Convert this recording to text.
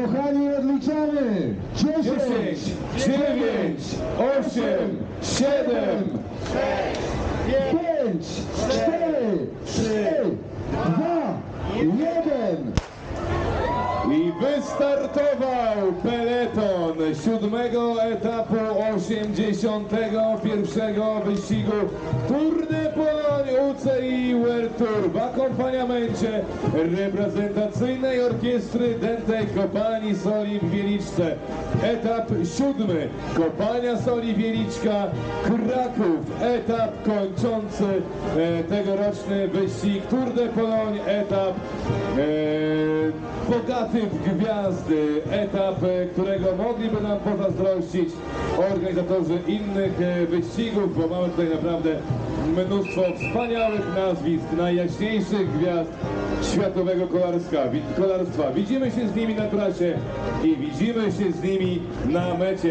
Kochani, odliczamy! 10, 10, 9, 8, 7, 5, 4, 3, 2, 1. I wystartował peleton siódmego etapu 81 wyścigu Tour de UCI Tour w akompaniamencie reprezentacyjnej orkiestry Dętej Kopalni Soli w Wieliczce. Etap siódmy Kopalnia Soli Wieliczka Kraków. Etap kończący e, tegoroczny wyścig Tour de Pologne. Etap e, bogaty w gwiazdy. Etap, którego mogliby nam pozazdrościć organizatorzy innych e, wyścigów, bo mamy tutaj naprawdę mnóstwo wspaniałych nazwisk, najjaśniejszych gwiazd światowego kolarstwa. Wi- kolarstwa. Widzimy się z nimi na trasie i widzimy się z nimi na mecie.